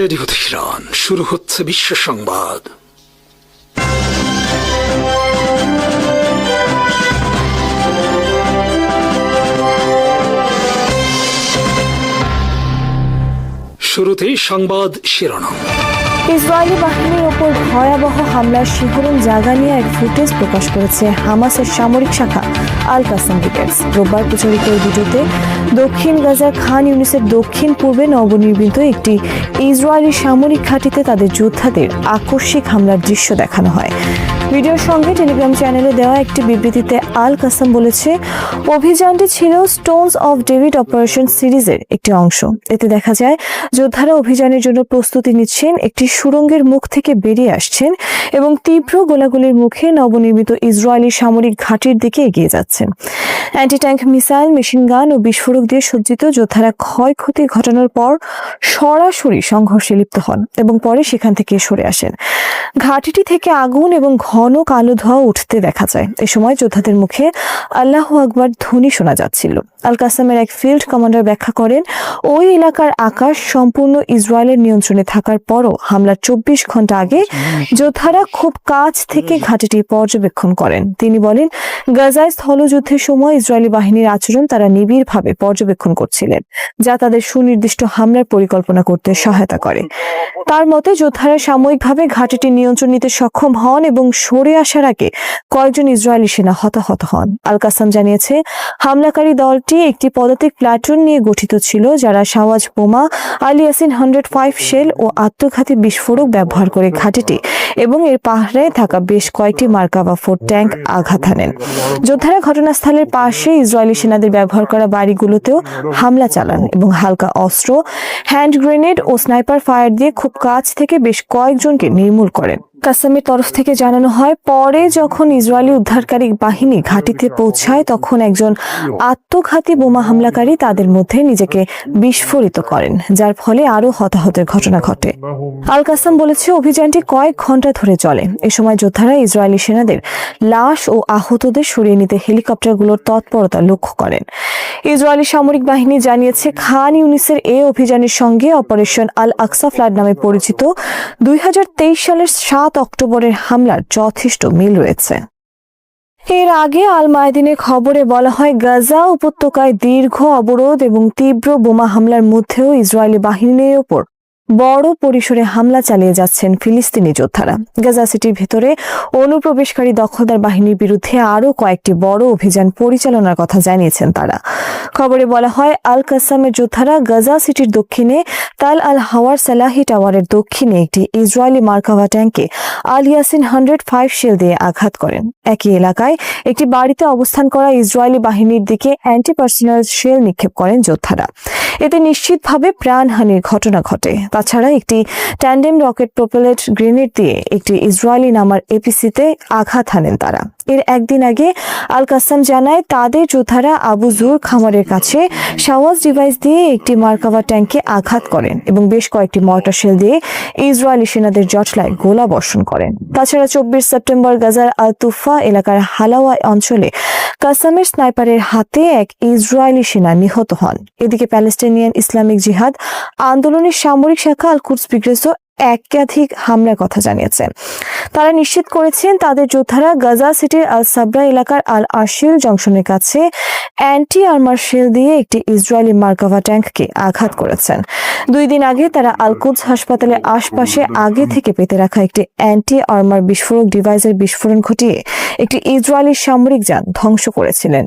Radio Tehran শুরু হচ্ছে বিশ্ব সংবাদ। শুরুতেই সংবাদ শিরোনাম। ইসরায়েলি বাহিনীর ওপর ভয়াবহ হামলার শিহরণ জাগা নিয়ে এক ফুটেজ প্রকাশ করেছে হামাসের সামরিক শাখা আল কাসাম ব্রিগেডস রোববার প্রচারিত এই ভিডিওতে দক্ষিণ গাজার খান ইউনিসের দক্ষিণ পূর্বে নবনির্মিত একটি ইসরায়েলি সামরিক ঘাঁটিতে তাদের যোদ্ধাদের আকস্মিক হামলার দৃশ্য দেখানো হয়। ভিডিওর সঙ্গে টেলিগ্রাম চ্যানেলে দেওয়া একটি বিবৃতিতে আল কাসাম বলেছে, অভিযানটি ছিল স্টোনস অফ ডেভিড অপারেশন সিরিজের একটি অংশ। এতে দেখা যায়, যোদ্ধারা অভিযানের জন্য প্রস্তুতি নিচ্ছেন একটি সুড়ঙ্গের মুখ থেকে বেরিয়ে আসছেন এবং তীব্র গোলাগুলির মুখে নবনির্মিত ইসরায়েলি সামরিক ঘাঁটির দিকে এগিয়ে যাচ্ছেন। Anti tank missile, machine gun ও বিস্ফোরক দিয়ে সজ্জিত যোদ্ধারা ক্ষয়ক্ষতি ঘটানোর পর সরাসরি সংঘর্ষে লিপ্ত হন এবং পরে সেখান থেকে সরে আসেন। ঘাটিটি থেকে আগুন এবং ঘন কালো ধোঁয়া উঠতে দেখা যায়। এ সময় যোদ্ধাদের মুখে আল্লাহ আকবার ধ্বনি শোনা যাচ্ছিল। আল কাসামের এক ফিল্ড কমান্ডার ব্যাখ্যা করেন, ওই এলাকার আকাশ সম্পূর্ণ ইসরায়েলের নিয়ন্ত্রণে থাকার পরও হামলার চব্বিশ ঘণ্টা আগে যোদ্ধারা খুব কাছ থেকে ঘাটিটি পর্যবেক্ষণ করেন। তিনি বলেন গাজায় স্থলযুদ্ধের সময় ইসরায়েলি বাহিনীর আচরণ তারা নিবিড়ভাবে পর্যবেক্ষণ করছিলেন যা তাদের সুনির্দিষ্ট হামলার পরিকল্পনা করতে সহায়তা করে। তার মতে যোদ্ধারা সাময়িকভাবে ঘাটিটি নিয়ন্ত্রণ নিতে সক্ষম হন এবং সরে আসার আগে কয়েকজন ইসরায়েলি সেনা হতাহত হন। আল কাসাম জানিয়েছে হামলাকারী দলটি একটি পদাতিক প্ল্যাটুন নিয়ে গঠিত ছিল যারা সাওয়াজ বোমা Al Yasin hundred five shell ও আত্মঘাতী বিস্ফোরক ব্যবহার করে ঘাটিটি এবং এর পাহাড়ে থাকা বেশ কয়েকটি মার্কাভা ফোর ট্যাঙ্ক আঘাত হানেন। যোদ্ধারা ঘটনাস্থলের পাশে ইসরায়েলি সেনাদের ব্যবহার করা বাড়িগুলোতেও হামলা চালান এবং হালকা অস্ত্র, হ্যান্ড গ্রেনেড ও স্নাইপার ফায়ার দিয়ে খুব কাছ থেকে বেশ কয়েকজনকে নির্মূল করেন। কাসামের তরফ থেকে জানানো হয়, পরে যখন ইসরায়েলি উদ্ধারকারী বাহিনী ঘাটিতে পৌঁছায়, তখন একজন আত্মঘাতী বোমা হামলাকারী তাদের মধ্যে নিজেকে বিস্ফোরিত করেন, যার ফলে আরও হতাহতের ঘটনা ঘটে। আল কাসাম বলেছে, অভিযানটি কয়েক ঘণ্টা ধরে চলে। এ সময় যোদ্ধারা ইসরায়েলি সেনাদের লাশ ও আহতদের সরিয়ে নিতে হেলিকপ্টারগুলোর তৎপরতা লক্ষ্য করেন। ইসরায়েলি সামরিক বাহিনী জানিয়েছে, খান ইউনিসের এ অভিযানের সঙ্গে অপারেশন আল আকসা ফ্লাড নামে পরিচিত দুই হাজার তেইশ সালের সাত অক্টোবরের হামলার যথেষ্ট মিল রয়েছে। এর আগে আল মায়দিনের খবরে বলা হয়, গাজা উপত্যকায় দীর্ঘ অবরোধ এবং তীব্র বোমা হামলার মধ্যেও ইসরায়েলি বাহিনীর ওপর বড় পরিসরে হামলা চালিয়ে যাচ্ছেন ফিলিস্তিনি যোদ্ধারা। গাজা সিটির ভেতরে অনুপ্রবেশকারী দখলদার বাহিনীর বিরুদ্ধে আরও কয়েকটি বড় অভিযান পরিচালনার কথা জানিয়েছেন তারা। খবরে বলা হয় আল কাসামের যোদ্ধারা গাজা সিটির দক্ষিণে তাল আল হাওয়ার সালাহি টাওয়ারের দক্ষিণে একটি ইসরায়েলি মার্কাভা ট্যাঙ্কে Al Yasin hundred five shell দিয়ে আঘাত করেন। একই এলাকায় একটি বাড়িতে অবস্থান করা ইসরায়েলি বাহিনীর দিকে অ্যান্টি পার্সোনাল শেল নিক্ষেপ করেন যোদ্ধারা। এতে নিশ্চিতভাবে প্রাণহানির ঘটনা ঘটে। তাছাড়া একটি ট্যান্ডেম রকেট প্রোপেলেট গ্রেনেড দিয়ে একটি ইসরায়েলি নামার এপিসিতে আঘাত হানেন তারা। এর একদিন আগে আল কাসাম জানায়, তাদের যোদ্ধারা আবু জুর খামারের কাছে সাওয়াজ ডিভাইস দিয়ে একটি মার্কাভা ট্যাঙ্কে আঘাত করেন এবং বেশ কয়েকটি মর্টার শেল দিয়ে ইসরায়েলি সেনাদের জটলায় গোলা বর্ষণ করেন। তাছাড়া চব্বিশ সেপ্টেম্বর গাজার আল তুফা এলাকার হালাওয়া অঞ্চলে কাসামের স্নাইপারের হাতে এক ইসরায়েলি সেনা নিহত হন। এদিকে প্যালেস্টাইনিয়ান ইসলামিক জিহাদ আন্দোলনের সামরিক শাখা আল কুদস ব্রিগেডসও একাধিক হামলার কথা জানিয়েছে। তারা নিশ্চিত করেছেন তাদের যোদ্ধারা গাজা সিটির আল সাবরা এলাকার আল আশিল জংশনের কাছে অ্যান্টি আর্মার শেল দিয়ে একটি ইসরায়েলি মার্কাভা ট্যাঙ্ককে আঘাত করেছেন। দুই দিন আগে তারা আলকুজ হাসপাতালের আশপাশে আগে থেকে পেতে রাখা একটি অ্যান্টি আর্মার বিস্ফোরক ডিভাইসের বিস্ফোরণ ঘটিয়ে একটি ইসরায়েলি সামরিক যান ধ্বংস করেছিলেন।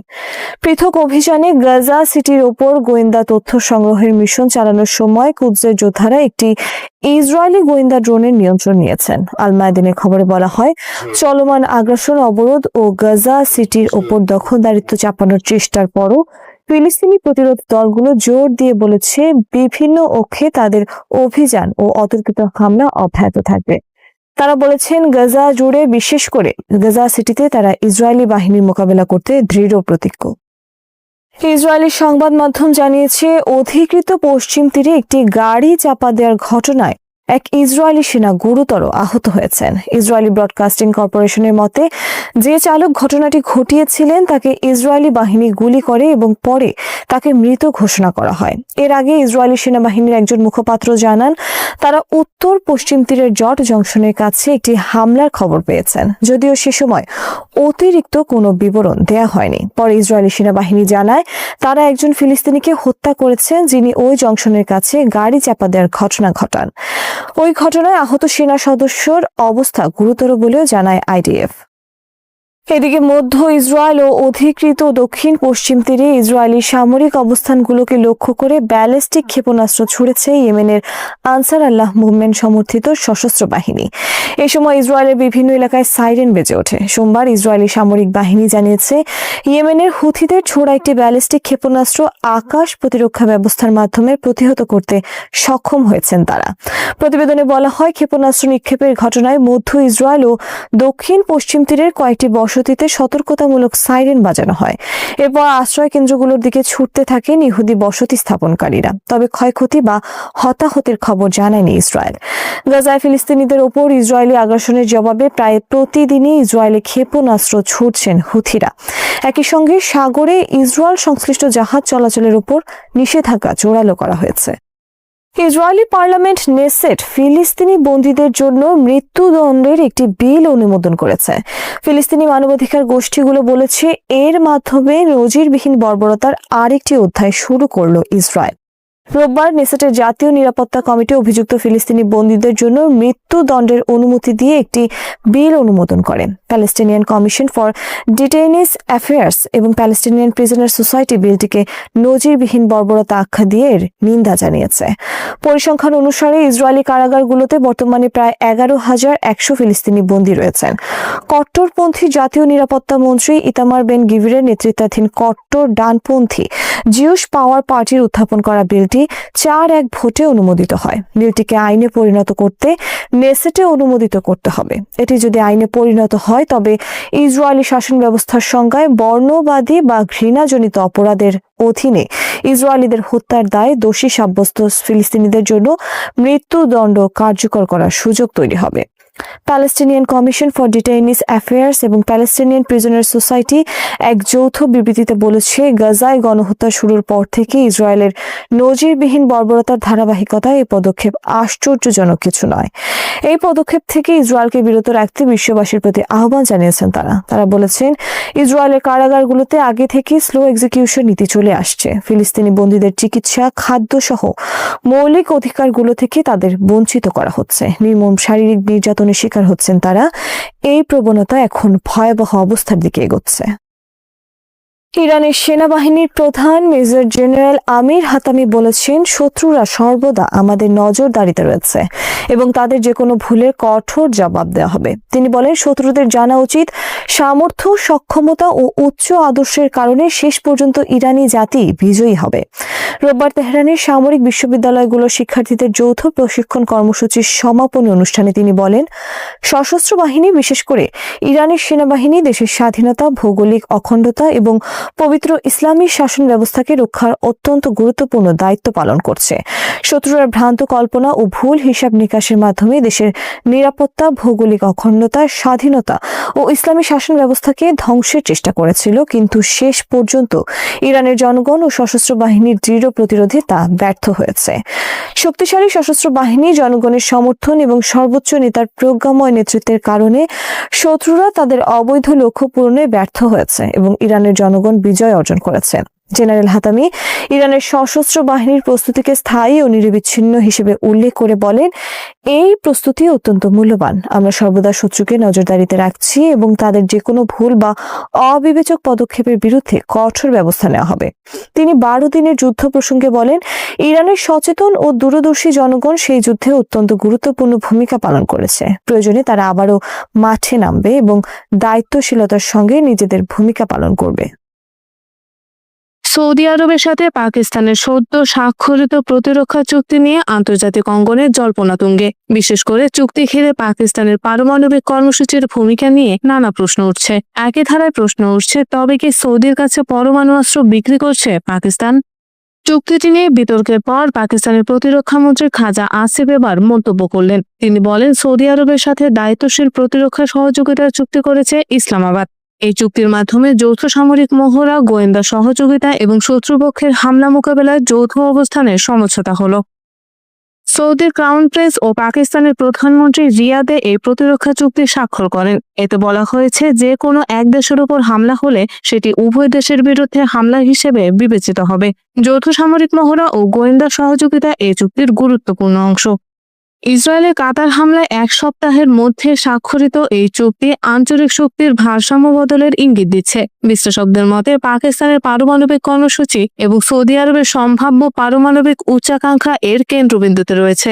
পৃথক অভিযানে গাজা সিটির ওপর গোয়েন্দা তথ্য সংগ্রহের মিশন চালানোর সময় কুদসের যোদ্ধারা একটি ইসরায়েলি গোয়েন্দা ড্রোনের নিয়ন্ত্রণ নিয়েছেন। আল মায়দিনের খবরে বলা হয়, চলমান আগ্রাসন, অবরোধ ও গাজা সিটির ওপর দখলদারিত্ব চাপানোর চেষ্টার পরও ফিলিস্তিনি প্রতিরোধ দলগুলো জোর দিয়ে বলেছে, বিভিন্ন অক্ষে তাদের অভিযান ও অতর্কিত হামলা অব্যাহত থাকবে। তারা বলেছেন গাজা জুড়ে বিশেষ করে গাজা সিটিতে তারা ইসরায়েলি বাহিনীর মোকাবেলা করতে দৃঢ় প্রতিজ্ঞ। ইসরায়েলি সংবাদ মাধ্যম জানিয়েছে, অধিকৃত পশ্চিম তীরে একটি গাড়ি চাপা দেওয়ার ঘটনায় এক ইসরায়েলি সেনা গুরুতর আহত হয়েছেন। ইসরায়েলি ব্রডকাস্টিং কর্পোরেশনের মতে, যে চালক ঘটনাটি ঘটিয়েছিলেন তাকে ইসরায়েলি বাহিনী গুলি করে এবং পরে তাকে মৃত ঘোষণা করা হয়। এর আগে ইসরায়েলি সেনাবাহিনীর একজন মুখপাত্র জানান, তারা উত্তর পশ্চিম তীরের জট জংশনের কাছে একটি হামলার খবর পেয়েছেন। যদিও সে সময় অতিরিক্ত কোনো বিবরণ দেয়া হয়নি। পরে ইসরায়েলি সেনাবাহিনী জানায়, তারা একজন ফিলিস্তিনিকে হত্যা করেছেন যিনি ওই জংশনের কাছে গাড়ি চাপা দেওয়ার ঘটনা ঘটান। ওই ঘটনায় আহত সেনা সদস্যর অবস্থা গুরুতর বলেও জানায় আইডিএফ। এদিকে মধ্য ইসরায়েল ও অধিকৃত দক্ষিণ পশ্চিম তীরে ইসরায়েলি সামরিক অবস্থানগুলোকে লক্ষ্য করে ব্যালিস্টিক ক্ষেপণাস্ত্র ছুড়েছে ইয়েমেনের আনসার আল্লাহ মুভমেন্ট সমর্থিত সশস্ত্র বাহিনী। এ সময় ইসরায়েলের বিভিন্ন এলাকায় সাইরেন বেজে ওঠে। সোমবার ইসরায়েলি সামরিক বাহিনী জানিয়েছে, ইয়েমেনের হুথিদের ছোড়া একটি ব্যালিস্টিক ক্ষেপণাস্ত্র আকাশ প্রতিরক্ষা ব্যবস্থার মাধ্যমে প্রতিহত করতে সক্ষম হয়েছেন তারা। প্রতিবেদনে বলা হয়, ক্ষেপণাস্ত্র নিক্ষেপের ঘটনায় মধ্য ইসরায়েল ও দক্ষিণ পশ্চিম তীরের কয়েকটি বসতিতে সতর্কতামূলক সাইরেন বাজানো হয়। এরপর আশ্রয় কেন্দ্রগুলোর দিকে ছুটতে থাকেন ইহুদি বসতি স্থাপনকারীরা। তবে ক্ষয়ক্ষতি বা হতাহতের খবর জানায়নি ইসরায়েল। গাজায় ফিলিস্তিনিদের ওপর ইসরায়েলি আগ্রাসনের জবাবে প্রায় প্রতিদিনই ইসরায়েলে ক্ষেপণাস্ত্র ছুটছেন হুথিরা। একই সঙ্গে সাগরে ইসরায়েল সংশ্লিষ্ট জাহাজ চলাচলের উপর নিষেধাজ্ঞা জোরালো করা হয়েছে। ইসরায়েলি পার্লামেন্ট নেসেট ফিলিস্তিনি বন্দীদের জন্য মৃত্যুদণ্ডের একটি বিল অনুমোদন করেছে। ফিলিস্তিনি মানবাধিকার গোষ্ঠীগুলো বলেছে, এর মাধ্যমে নজিরবিহীন বর্বরতার আরেকটি অধ্যায় শুরু করল ইসরায়েল। রোববার নেসেটের জাতীয় নিরাপত্তা কমিটি অভিযুক্ত ফিলিস্তিনি বন্দীদের জন্য মৃত্যুদণ্ডের অনুমতি দিয়ে একটি বিল অনুমোদন করে। Palestinian commission for detainees affairs এবং প্যালেস্টিনিয়ান প্রিজনার সোসাইটি বিলটিকে নজিরবিহীন বর্বরতা আখ্যা দিয়ে এর নিন্দা জানিয়েছে। পরিসংখ্যান অনুসারে ইসরায়েলি কারাগারগুলোতে বর্তমানে প্রায় এগারো হাজার একশো ফিলিস্তিনি বন্দী রয়েছেন। কট্টরপন্থী জাতীয় নিরাপত্তা মন্ত্রী ইতামার বেন গিভিরের নেতৃত্বাধীন কট্টর ডানপন্থী জিউস পাওয়ার পার্টির উত্থাপন করা বিলটি চার এক ভোটে অনুমোদিত হয়। বিলটিকে আইনে পরিণত করতে নেসেটে অনুমোদিত করতে হবে। এটি যদি আইনে পরিণত হয়, তবে ইসরায়েলি শাসন ব্যবস্থার সংজ্ঞায় বর্ণবাদী বা ঘৃণাজনিত অপরাধের অধীনে ইসরায়েলিদের হত্যার দায়ে দোষী সাব্যস্ত ফিলিস্তিনিদের জন্য মৃত্যুদণ্ড কার্যকর করার সুযোগ তৈরি হবে। Palestinian commission for detainees affairs এবং প্যালেস্টিনিয়ান প্রিজনার সোসাইটি এক যৌথ বিবৃতিতে বলেছে, গাজায় গণহত্যা শুরুর পর থেকে ইসরায়েলের নজিরবিহীন বর্বরতার ধারাবাহিকতায় এই পদক্ষেপ আশ্চর্যজনক কিছু নয়। এই পদক্ষেপ থেকে ইসরায়েলকে বিরত রাখতে বিশ্ববাসীর প্রতি আহ্বান জানিয়েছেন তারা। তারা বলেছেন, ইসরায়েলের কারাগারগুলোতে আগে থেকে স্লো এক্সিকিউশন নীতি চলে আসছে। ফিলিস্তিনি বন্দীদের চিকিৎসা খাদ্য সহ মৌলিক অধিকারগুলো থেকে তাদের বঞ্চিত করা হচ্ছে। নির্মম শারীরিক নির্যাতনের শিকার হচ্ছেন তারা এই প্রবণতা এখন ভয়াবহ অবস্থার দিকে এগোচ্ছে। ইরানের সেনাবাহিনীর প্রধান মেজর জেনারেল আমির হাতামি বলেছেন, শত্রুরা সর্বদা আমাদের নজরদারিতে রয়েছে এবং তাদের যে কোনো ভুলের কঠোর জবাব দেওয়া হবে। তিনি বলেন, শত্রুদের জানা উচিত সামর্থ্য, সক্ষমতা ও উচ্চ আদর্শের কারণে শেষ পর্যন্ত ইরানি জাতি বিজয়ী হবে। রোববার তেহরানের সামরিক বিশ্ববিদ্যালয়গুলোর শিক্ষার্থীদের যৌথ প্রশিক্ষণ কর্মসূচির সমাপনী অনুষ্ঠানে তিনি বলেন, সশস্ত্র বাহিনী, বিশেষ করে ইরানের সেনাবাহিনী, দেশের স্বাধীনতা, ভৌগোলিক অখণ্ডতা এবং পবিত্র ইসলামী শাসন ব্যবস্থাকে রক্ষার অত্যন্ত গুরুত্বপূর্ণ দায়িত্ব পালন করছে। শত্রুরা ভ্রান্ত কল্পনা ও ভুল হিসাব নিকাশের মাধ্যমে দেশের নিরাপত্তা, ভৌগোলিক অখণ্ডতা, স্বাধীনতা ও ইসলামী শাসন ব্যবস্থাকে ধ্বংসের চেষ্টা করেছিল, কিন্তু শেষ পর্যন্ত ইরানের জনগণ ও সশস্ত্র বাহিনীর দৃঢ় প্রতিরোধে তা ব্যর্থ হয়েছে। শক্তিশালী সশস্ত্র বাহিনী জনগণের সমর্থন এবং সর্বোচ্চ নেতার প্রজ্ঞাময় নেতৃত্বের কারণে শত্রুরা তাদের অবৈধ লক্ষ্য পূরণে ব্যর্থ হয়েছে এবং ইরানের জনগণ বিজয় অর্জন করেছে জেনারেল হাতামি ইরানের সশস্ত্র বাহিনীর প্রস্তুতিকে স্থায়ী ও নিরবিচ্ছিন্ন হিসেবে উল্লেখ করে বলেন, এই প্রস্তুতি অত্যন্ত মূল্যবান। আমরা সর্বদা শত্রুকে নজরদারিতে রাখছি এবং তাদের যে কোনো ভুল বা অবিবেচক পদক্ষেপের বিরুদ্ধে কঠোর ব্যবস্থা নেওয়া হবে। তিনি বারো দিনের যুদ্ধ প্রসঙ্গে বলেন, ইরানের সচেতন ও দূরদর্শী জনগণ সেই যুদ্ধে অত্যন্ত গুরুত্বপূর্ণ ভূমিকা পালন করেছে। প্রয়োজনে তারা আবারও মাঠে নামবে এবং দায়িত্বশীলতার সঙ্গে নিজেদের ভূমিকা পালন করবে। সৌদি আরবের সাথে পাকিস্তানের সদ্য স্বাক্ষরিত প্রতিরক্ষা চুক্তি নিয়ে আন্তর্জাতিক অঙ্গনে জল্পনা তুঙ্গে বিশেষ করে চুক্তি ঘিরে পাকিস্তানের পারমাণবিক কর্মসূচির ভূমিকা নিয়ে নানা প্রশ্ন উঠছে। একই ধারায় প্রশ্ন উঠছে, তবে কি সৌদির কাছে পরমাণু অস্ত্র বিক্রি করছে পাকিস্তান? চুক্তিটি নিয়ে বিতর্কের পর পাকিস্তানের প্রতিরক্ষা মন্ত্রী খাজা আসিফ এবার মন্তব্য করলেন। তিনি বলেন, সৌদি আরবের সাথে দায়িত্বশীল প্রতিরক্ষা সহযোগিতার চুক্তি করেছে ইসলামাবাদ। এই চুক্তির মাধ্যমে যৌথ সামরিক মহড়া, গোয়েন্দা সহযোগিতা এবং শত্রুপক্ষের হামলা মোকাবেলায় যৌথ অবস্থানের সমঝোতা হলো। সৌদির ক্রাউন প্রিন্স ও পাকিস্তানের প্রধানমন্ত্রী রিয়াদে এই প্রতিরক্ষা চুক্তি স্বাক্ষর করেন। এতে বলা হয়েছে যে কোনো এক দেশের উপর হামলা হলে সেটি উভয় দেশের বিরুদ্ধে হামলা হিসেবে বিবেচিত হবে। যৌথ সামরিক মহড়া ও গোয়েন্দা সহযোগিতা এই চুক্তির গুরুত্বপূর্ণ অংশ। ইসরায়েলের কাতার হামলায় এক সপ্তাহের মধ্যে স্বাক্ষরিত এই চুক্তি আঞ্চলিক শক্তির ভারসাম্য বদলের ইঙ্গিত দিচ্ছে। বিশ্লেষকদের মতে, পাকিস্তানের পারমাণবিক কর্মসূচি এবং সৌদি আরবের সম্ভাব্য পারমাণবিক উচ্চাকাঙ্ক্ষা এর কেন্দ্রবিন্দুতে রয়েছে।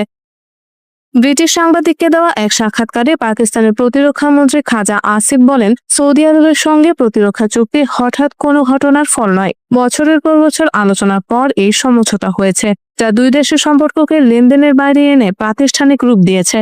ব্রিটিশ সাংবাদিককে দেওয়া এক সাক্ষাৎকারে পাকিস্তানের প্রতিরক্ষা মন্ত্রী খাজা আসিফ বলেন, সৌদি আরবের সঙ্গে প্রতিরক্ষা চুক্তি হঠাৎ কোনো ঘটনার ফল নয়। বছরের পর বছর আলোচনার পর এই সমঝোতা হয়েছে, যা দুই দেশের সম্পর্ককে লেনদেনের বাইরে এনে প্রাতিষ্ঠানিক রূপ দিয়েছে।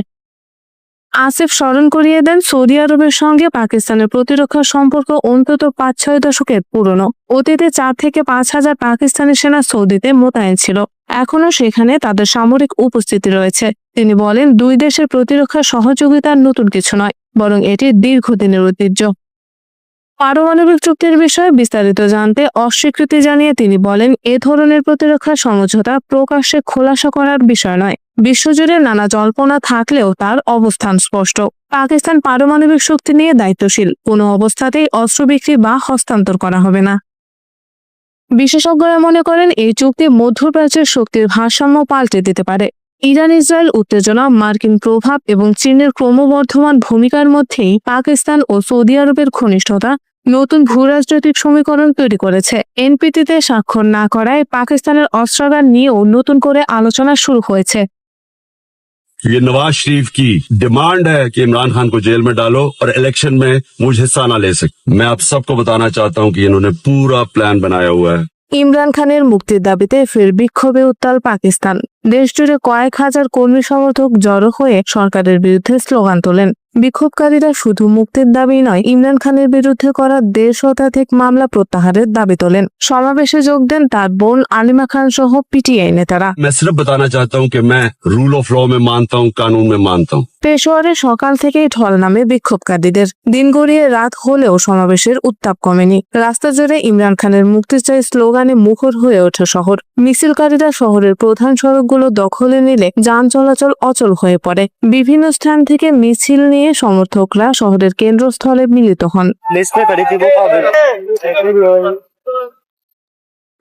আসিফ স্মরণ করিয়ে দেন, সৌদি আরবের সঙ্গে পাকিস্তানের প্রতিরক্ষা সম্পর্ক অন্তত পাঁচ ছয় দশকের পুরনো। অতীতে চার থেকে পাঁচ হাজার পাকিস্তানি সেনা সৌদিতে মোতায়েন ছিল, এখনও সেখানে তাদের সামরিক উপস্থিতি রয়েছে। তিনি বলেন, দুই দেশের প্রতিরক্ষা সহযোগিতার নতুন কিছু নয়, বরং এটি দীর্ঘদিনের ঐতিহ্য। পারমাণবিক চুক্তির বিষয়ে বিস্তারিত জানতে অস্বীকৃতি জানিয়ে তিনি বলেন, এ ধরনের প্রতিরক্ষা সমঝোতা প্রকাশ্যে খোলাসা করার বিষয় নয়। বিশ্বজুড়ে নানা জল্পনা থাকলেও তার অবস্থান স্পষ্ট। পাকিস্তান পারমাণবিক শক্তি নিয়ে দায়িত্বশীল, কোনো অবস্থাতেই অস্ত্র বিক্রি বা হস্তান্তর করা হবে না। বিশেষজ্ঞরা মনে করেন, এই চুক্তি মধ্যপ্রাচ্যের শক্তির ভারসাম্য পাল্টে দিতে পারে। ইরান ইসরায়েল উত্তেজনা মার্কিন প্রভাব এবং চীনের ক্রমবর্ধমান ভূমিকার মধ্যেই পাকিস্তান ও সৌদি আরবের ঘনিষ্ঠতা নতুন ভূরাজনৈতিক সমীকরণ তৈরি করেছে এনপিটিতে স্বাক্ষর না করায় পাকিস্তানের অস্ত্রাগার নিয়েও নতুন করে আলোচনা শুরু হয়েছে ये नवाज शरीफ की डिमांड है कि इमरान खान को जेल में डालो और इलेक्शन में मुझ हिस्सा ना ले सके मैं आप सबको बताना चाहता हूं कि इन्होंने पूरा प्लान बनाया हुआ है ইমরান খানের মুক্তির দাবিতে ফের বিক্ষোভে উত্তাল পাকিস্তান। দেশজুড়ে কয়েক হাজার কর্মী সমর্থক জড়ো হয়ে সরকারের বিরুদ্ধে স্লোগান তোলেন। বিক্ষোভকারীরা শুধু মুক্তির দাবি নয় ইমরান খানের বিরুদ্ধে করা দেড় শতাধিক মামলা প্রত্যাহারের দাবি তোলেন। সমাবেশে যোগ দেন তার বোন আলিমা খান সহ পিটিআই নেতারা। চাহতা পেশোয়ারে সকাল থেকেই ঢল নামে বিক্ষোভকারীদের। দিন গড়িয়ে রাত হলেও সমাবেশের উত্তাপ কমেনি। রাস্তা জুড়ে ইমরান খানের মুক্তি চাই স্লোগানে মুখর হয়ে ওঠে শহর। মিছিলকারীরা শহরের প্রধান সড়কগুলো দখলে নিলে যান চলাচল অচল হয়ে পড়ে। বিভিন্ন স্থান থেকে মিছিল নিয়ে সমর্থকরা শহরের কেন্দ্রস্থলে মিলিত হন।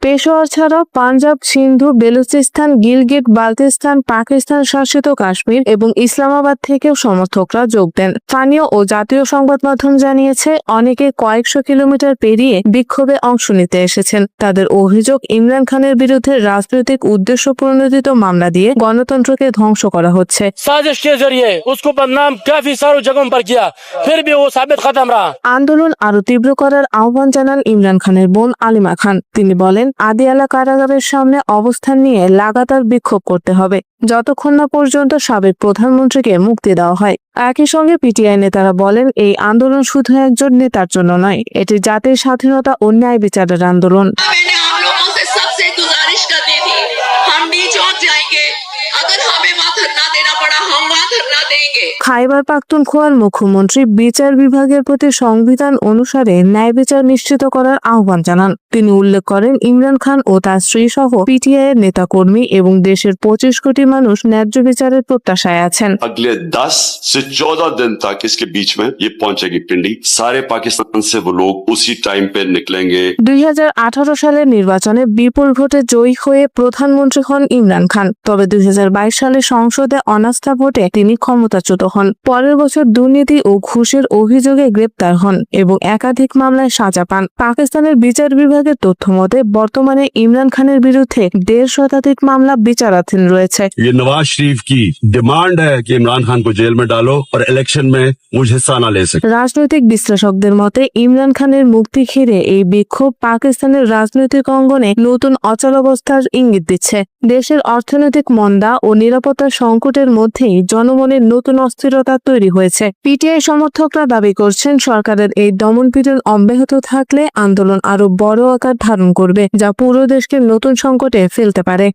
পেশোয়ার ছাড়াও পাঞ্জাব সিন্ধু বেলুচিস্তান গিলগিট বালতিস্তান পাকিস্তান শাসিত কাশ্মীর এবং ইসলামাবাদ থেকেও সমর্থকরা যোগ দেন। স্থানীয় ও জাতীয় সংবাদ মাধ্যম জানিয়েছে অনেকে কয়েকশো কিলোমিটার পেরিয়ে বিক্ষোভে অংশ নিতে এসেছেন। তাদের অভিযোগ ইমরান খানের বিরুদ্ধে রাজনৈতিক উদ্দেশ্য প্রণোদিত মামলা দিয়ে গণতন্ত্রকে ধ্বংস করা হচ্ছে। আন্দোলন আরও তীব্র করার আহ্বান জানান ইমরান খানের বোন আলিমা খান। তিনি বলেন আদিয়ালা কারাগারের সামনে অবস্থান নিয়ে লাগাতার বিক্ষোভ করতে হবে যতক্ষণ না পর্যন্ত সাবেক প্রধানমন্ত্রীকে মুক্তি দেওয়া হয় একই সঙ্গে পিটিআই নেতারা বলেন এই আন্দোলন শুধু একজন নেতার জন্য নয় এটি জাতির স্বাধীনতা ও ন্যায় বিচারের আন্দোলন मैंने हम लोगों से सबसे गुजारिश करनी थी हम भी चौक जाएंगे अगर हमें वहाँ धरना देना पड़ा हम वहाँ धरना देंगे খাইবার পাখতুনখোয়ার মুখ্যমন্ত্রী বিচার বিভাগের প্রতি সংবিধান অনুসারে ন্যায় বিচার নিশ্চিত করার আহ্বান জানান তিনি উল্লেখ করেন ইমরান খান ও তার স্ত্রী সহ পিটিআই এর নেতাকর্মী এবং দেশের পঁচিশ কোটি মানুষ ন্যায্য বিচারের প্রত্যাশায় আছেন अगले 10 से 14 दिन तक इसके बीच में ये पहुंचेगी पिंडी सारे पाकिस्तान से वो लोग उसी टाइम पे निकलेंगे দুই সালের নির্বাচনে বিপুল ভোটে জয়ী হয়ে প্রধানমন্ত্রী হন ইমরান খান তবে দুই সালে সংসদে অনাস্থা ভোটে তিনি ক্ষমতাচ্যুত হন। পরের বছর দুর্নীতি ও ঘুষের অভিযোগে গ্রেপ্তার হন এবং একাধিক মামলায় সাজা পান। পাকিস্তানের বিচার বিভাগের তথ্য মতে বর্তমানে ইমরান খানের বিরুদ্ধে দেড় শতাধিক মামলা বিচারাধীন রয়েছে। নওয়াজ শরীফ কি ডিমান্ড ইমরান খান জেল মে ডালো ইলেকশন মে হিসা না রাজনৈতিক বিশ্লেষকদের মতে ইমরান খানের মুক্তি ঘিরে এই বিক্ষোভ পাকিস্তানের রাজনৈতিক অঙ্গনে নতুন অচলাবস্থার ইঙ্গিত দিচ্ছে। দেশের অর্থনৈতিক মন্দা ও নিরাপত্তা সংকটের মধ্যেই জনমনের নতুন অস্থিরতা তৈরি হয়েছে। পিটিআই সমর্থকরা দাবি করছেন, সরকারের এই দমনপীড়ন অব্যাহত থাকলে আন্দোলন আরও বড় আকার ধারণ করবে, যা পুরো দেশকে নতুন সংকটে ফেলতে পারে।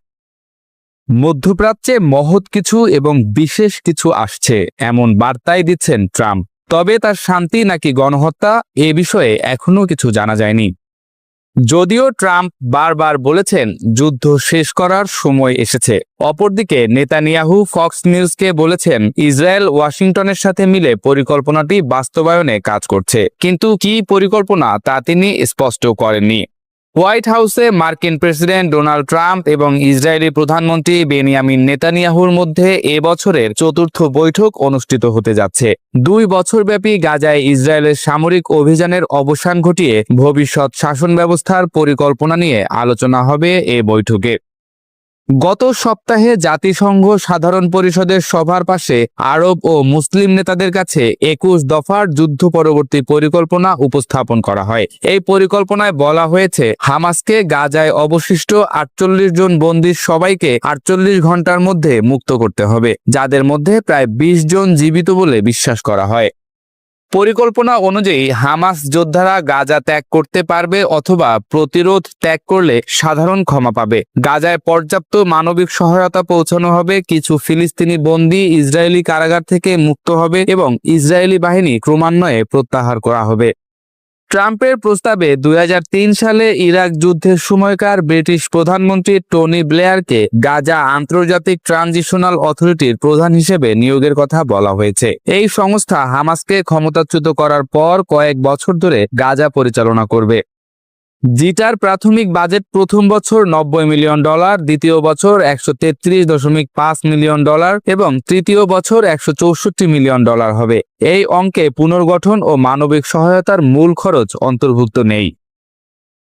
মধ্যপ্রাচ্যে মহৎ কিছু এবং বিশেষ কিছু আসছে, এমন বার্তাই দিচ্ছেন ট্রাম্প। তবে তার শান্তি নাকি গণহত্যা, এ বিষয়ে এখনও কিছু জানা যায়নি। যদিও ট্রাম্প বারবার বলেছেন যুদ্ধ শেষ করার সময় এসেছে। অপরদিকে নেতানিয়াহু ফক্স নিউজকে বলেছেন, ইসরায়েল ওয়াশিংটনের সাথে মিলে পরিকল্পনাটি বাস্তবায়নে কাজ করছে। কিন্তু কি পরিকল্পনা তা তিনি স্পষ্ট করেননি। হোয়াইট হাউসে মার্কিন প্রেসিডেন্ট ডোনাল্ড ট্রাম্প এবং ইসরায়েলি প্রধানমন্ত্রী বেনিয়ামিন নেতানিয়াহুর মধ্যে এ বছরের চতুর্থ বৈঠক অনুষ্ঠিত হতে যাচ্ছে। দুই বছরব্যাপী গাজায় ইসরায়েলের সামরিক অভিযানের অবসান ঘটিয়ে ভবিষ্যৎ শাসন ব্যবস্থার পরিকল্পনা নিয়ে আলোচনা হবে এ বৈঠকে। গত সপ্তাহে জাতিসংঘ সাধারণ পরিষদের সভার পাশে আরব ও মুসলিম নেতাদের কাছে একুশ দফার যুদ্ধ পরবর্তী পরিকল্পনা উপস্থাপন করা হয়। এই পরিকল্পনায় বলা হয়েছে, হামাসকে গাজায় অবশিষ্ট আটচল্লিশ জন বন্দির সবাইকে আটচল্লিশ ঘণ্টার মধ্যে মুক্ত করতে হবে, যাদের মধ্যে প্রায় বিশ জন জীবিত বলে বিশ্বাস করা হয়। পরিকল্পনা অনুযায়ী হামাস যোদ্ধারা গাজা ত্যাগ করতে পারবে অথবা প্রতিরোধ ত্যাগ করলে সাধারণ ক্ষমা পাবে। গাজায় পর্যাপ্ত মানবিক সহায়তা পৌঁছানো হবে, কিছু ফিলিস্তিনি বন্দী ইসরায়েলি কারাগার থেকে মুক্ত হবে এবং ইসরায়েলি বাহিনী ক্রমান্বয়ে প্রত্যাহার করা হবে। ট্রাম্পের প্রস্তাবে দুই হাজার তিন সালে ইরাক যুদ্ধের সময়কার ব্রিটিশ প্রধানমন্ত্রী টনি ব্লেয়ারকে গাজা আন্তর্জাতিক ট্রানজিশনাল অথরিটির প্রধান হিসেবে নিয়োগের কথা বলা হয়েছে। এই সংস্থা হামাসকে ক্ষমতাচ্যুত করার পর কয়েক বছর ধরে গাজা পরিচালনা করবে। জিটার প্রাথমিক বাজেট প্রথম বছর নব্বই মিলিয়ন ডলার, দ্বিতীয় বছর একশো তেত্রিশ দশমিক পাঁচ মিলিয়ন ডলার এবং তৃতীয় বছর একশো চৌষট্টি মিলিয়ন ডলার হবে। এই অঙ্কে পুনর্গঠন ও মানবিক সহায়তার মূল খরচ অন্তর্ভুক্ত নেই।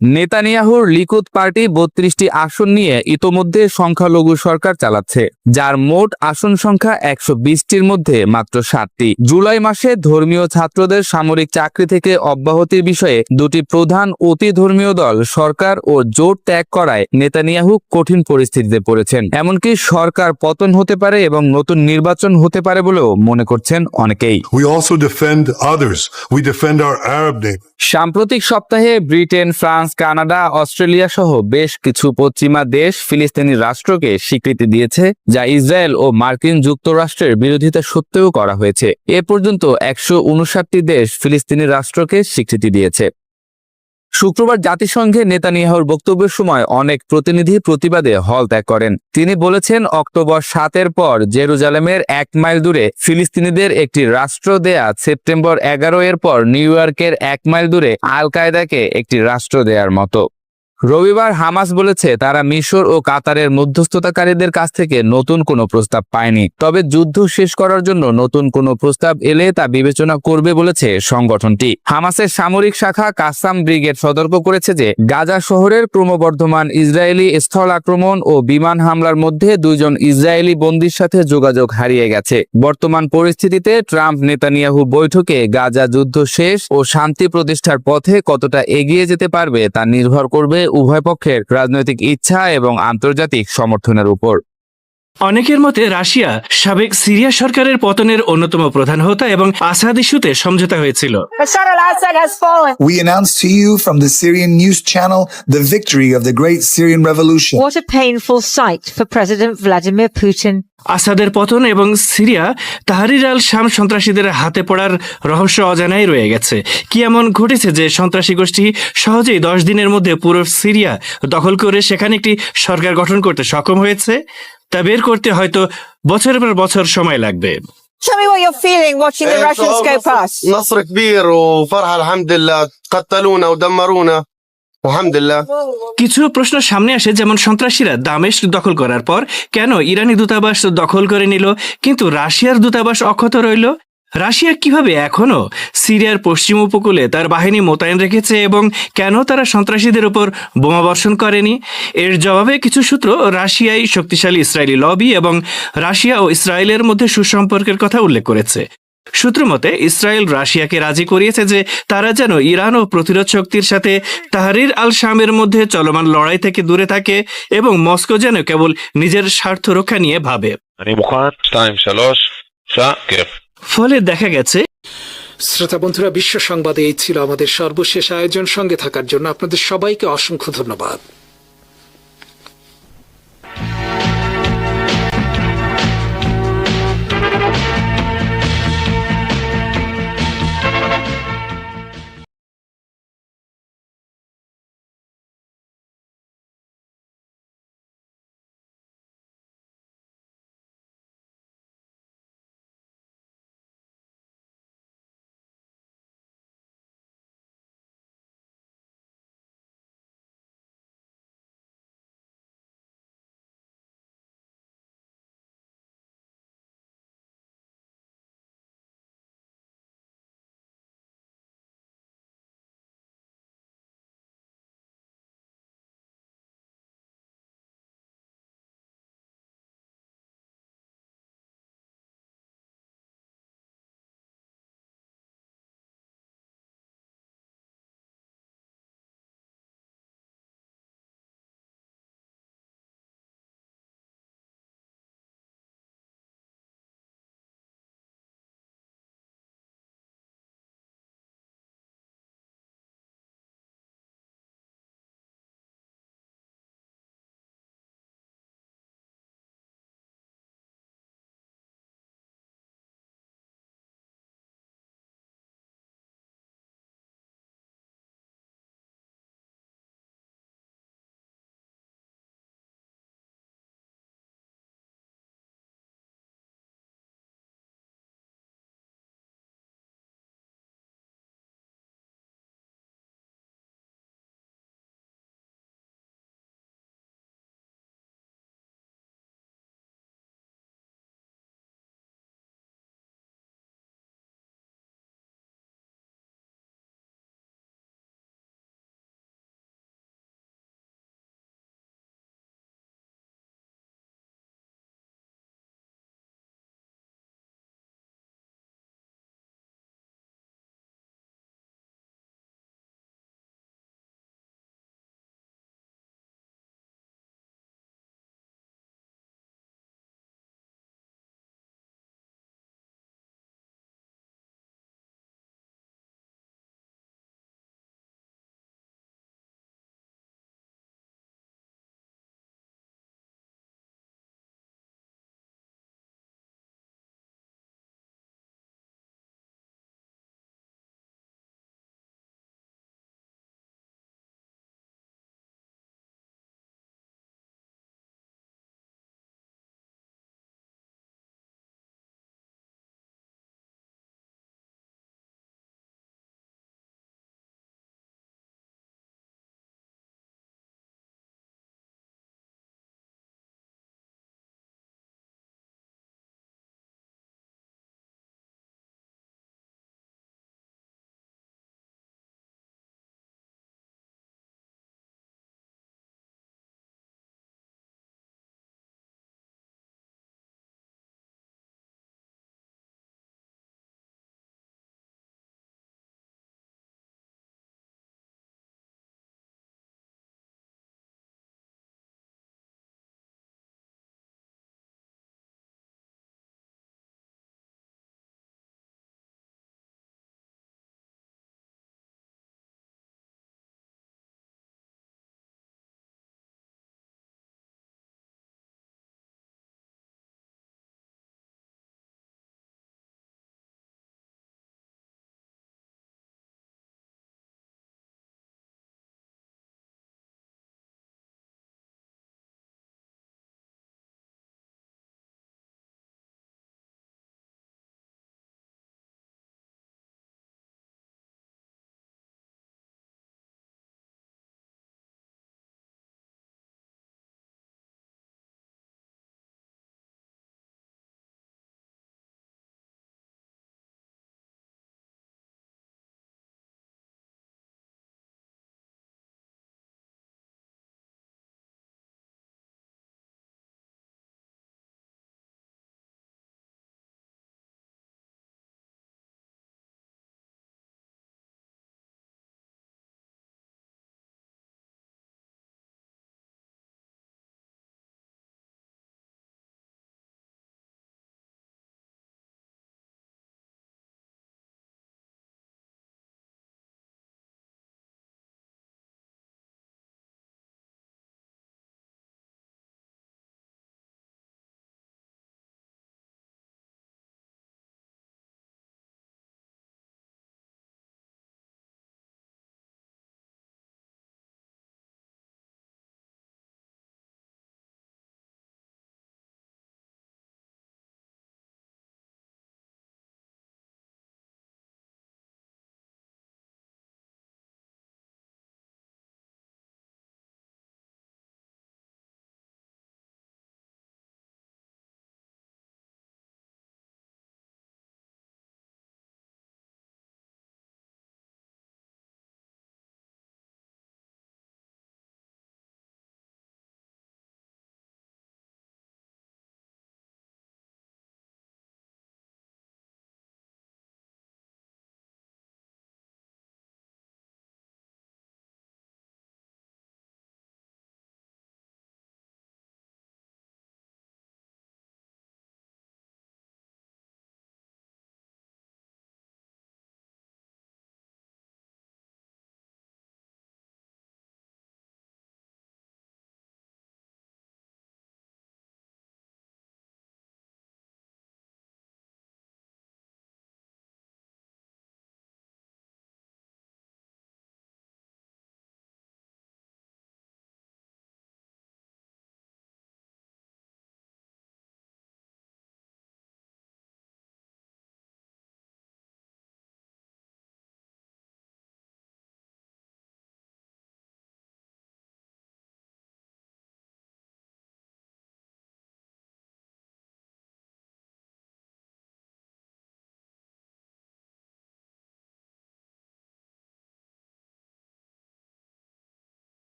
নেতানিয়াহুর লিকুদ পার্টি বত্রিশটি আসন নিয়ে ইতোমধ্যে সংখ্যালঘু সরকার চালাচ্ছে যার মোট আসন সংখ্যা একশো বিশটির মধ্যে মাত্র ষাটটি জুলাই মাসে ধর্মীয় ছাত্রদের সামরিক চাকরি থেকে অব্যাহতির বিষয়ে দুটি প্রধান অতি ধর্মীয় দল সরকার ও জোট ত্যাগ করায় নেতানিয়াহু কঠিন পরিস্থিতিতে পড়েছেন। এমনকি সরকার পতন হতে পারে এবং নতুন নির্বাচন হতে পারে বলেও মনে করছেন অনেকেই. সাম্প্রতিক সপ্তাহে ব্রিটেন ফ্রান্স কানাডা, অস্ট্রেলিয়া সহ বেশ কিছু পশ্চিমা দেশ ফিলিস্তিনি রাষ্ট্রকে স্বীকৃতি দিয়েছে, যা ইসরায়েল ও মার্কিন যুক্তরাষ্ট্রের বিরোধিতা সত্ত্বেও করা হয়েছে। এ পর্যন্ত একশো দেশ ফিলিস্তিনি রাষ্ট্রকে স্বীকৃতি দিয়েছে। শুক্রবার জাতিসংঘে নেতানিয়াহুর বক্তব্যের সময় অনেক প্রতিনিধি প্রতিবাদে হল ত্যাগ করেন। তিনি বলেছেন, অক্টোবর সাতের পর জেরুজালেমের এক মাইল দূরে ফিলিস্তিনিদের একটি রাষ্ট্র দেয়া, সেপ্টেম্বর এগারো এর পর নিউ ইয়র্কের এক মাইল দূরে আল কায়দাকে একটি রাষ্ট্র দেয়ার মতো। রবিবার হামাস বলেছে তারা মিশর ও কাতারের মধ্যস্থতাকারীদের কাছ থেকে নতুন কোনো প্রস্তাব পায়নি। তবে যুদ্ধ শেষ করার জন্য নতুন কোনো প্রস্তাব এলে তা বিবেচনা করবে বলেছে সংগঠনটি। হামাসের সামরিক শাখা কাসাম ব্রিগেড সতর্ক করেছে যে, গাজা শহরের ক্রমবর্ধমান ইসরায়েলি স্থল আক্রমণ ও বিমান হামলার মধ্যে দুইজন ইসরায়েলি বন্দির সাথে যোগাযোগ হারিয়ে গেছে। বর্তমান পরিস্থিতিতে ট্রাম্প নেতানিয়াহু বৈঠকে গাজা যুদ্ধ শেষ ও শান্তি প্রতিষ্ঠার পথে কতটা এগিয়ে যেতে পারবে তা নির্ভর করবে উভয় পক্ষের রাজনৈতিক ইচ্ছা এবং আন্তর্জাতিক সমর্থনের উপর অনেকের মতে রাশিয়া সাবেক সিরিয়া সরকারের পতনের অন্যতম প্রধান হোতা এবং আসাদ ইস্যুতে সমঝোতা হয়েছিল. We announce to you from the Syrian news channel the victory of the great Syrian revolution. What a painful sight for President Vladimir Putin. আসাদের পতন এবং সিরিয়া তাহারির আল শাম সন্ত্রাসীদের হাতে পড়ার রহস্য অজানাই রয়ে গেছে কি এমন ঘটেছে যে সন্ত্রাসী গোষ্ঠী সহজেই দশ দিনের মধ্যে পুরো সিরিয়া দখল করে সেখানে একটি সরকার গঠন করতে সক্ষম হয়েছে তা বের করতে হয়তো বছরের পর বছর সময় লাগবে Tell me what you're feeling watching the Russians go past. نصر كبير وفرحة الحمد لله قتلونا ودمرونا কিছু প্রশ্ন সামনে আসে, যেমন সন্ত্রাসীরা দামেস্ক দখল করার পর কেন ইরানি দূতাবাস দখল করে নিল, কিন্তু রাশিয়ার দূতাবাস অক্ষত রইল? রাশিয়া কীভাবে এখনও সিরিয়ার পশ্চিম উপকূলে তার বাহিনী মোতায়েন রেখেছে এবং কেন তারা সন্ত্রাসীদের উপর বোমা বর্ষণ করেনি? এর জবাবে কিছু সূত্র রাশিয়ায় শক্তিশালী ইসরায়েলি লবি এবং রাশিয়া ও ইসরায়েলের মধ্যে সুসম্পর্কের কথা উল্লেখ করেছে। সূত্রমতে ইসরায়েল রাশিয়াকে রাজি করিয়েছে যে তারা যেন ইরান ও প্রতিরোধ শক্তির সাথে তাহারির আল শামের মধ্যে চলমান লড়াই থেকে দূরে থাকে এবং মস্কো যেন কেবল নিজের স্বার্থ রক্ষা নিয়ে ভাবে। ফলে দেখা গেছে শ্রোতা বন্ধুরা বিশ্ব সংবাদে এই ছিল আমাদের সর্বশেষ আয়োজন সঙ্গে থাকার জন্য আপনাদের সবাইকে অসংখ্য ধন্যবাদ।